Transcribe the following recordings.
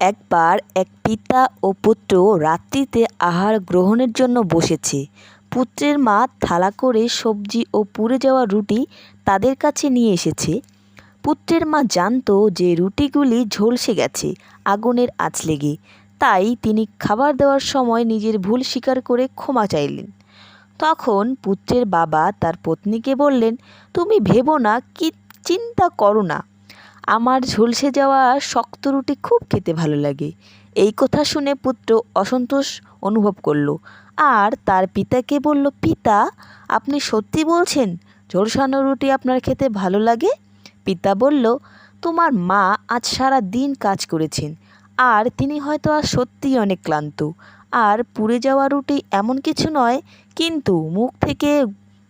একবার এক পিতা ও পুত্র রাত্রিতে আহার গ্রহণের জন্য বসেছে। পুত্রের মা থালা করে সবজি ও পুড়ে যাওয়া রুটি তাদের কাছে নিয়ে এসেছে। পুত্রের মা জানতো যে রুটিগুলি ঝলসে গেছে, আগুনের আঁচ লেগে। তাই তিনি খাবার দেওয়ার সময় নিজের ভুল স্বীকার করে ক্ষমা চাইলেন। তখন পুত্রের বাবা তার পত্নীকে বললেন, তুমি ভেবো না, কি চিন্তা করো না। আমার ঝলসে যাওয়া শক্ত রুটি খুব খেতে ভালো লাগে। এই কথা শুনে পুত্র অসন্তোষ অনুভব করল। আর তার পিতাকে বলল, পিতা, আপনি সত্যি বলছেন ঝলসানো রুটি আপনার খেতে ভালো লাগে? পিতা বলল, তোমার মা আজ সারা দিন কাজ করেছেন, আর তিনি হয়তো আজ সত্যিই অনেক ক্লান্ত। আর পুড়ে যাওয়া রুটি এমন কিছু নয়, কিন্তু মুখ থেকে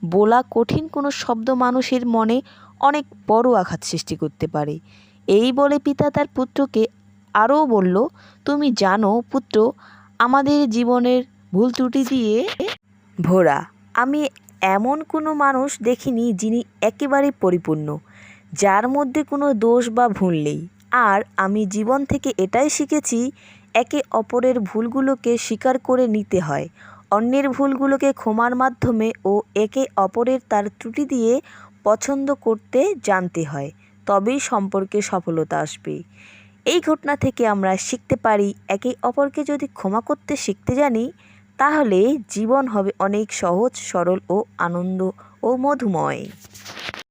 বলা কঠিন কোনো শব্দ মানুষের মনে অনেক বড় আঘাত সৃষ্টি করতে পারে। এই বলে পিতা তার পুত্রকে আরও বলল, তুমি জানো পুত্র, আমাদের জীবনের ভুল ত্রুটি দিয়ে ভোরা। আমি এমন কোনো মানুষ দেখিনি যিনি একেবারে পরিপূর্ণ, যার মধ্যে কোনো দোষ বা ভুল নেই। আর আমি জীবন থেকে এটাই শিখেছি, একে অপরের ভুলগুলোকে স্বীকার করে নিতে হয়। অন্যের ভুলগুলোকে ক্ষমার মাধ্যমে ও একে অপরের তার ত্রুটি দিয়ে পছন্দ করতে জানতে হয়, তবেই সম্পর্কে সফলতা আসবে। এই ঘটনা থেকে আমরা শিখতে পারি, একে অপরকে যদি ক্ষমা করতে শিখতে জানি, তাহলে জীবন হবে অনেক সহজ, সরল ও আনন্দ ও মধুময়।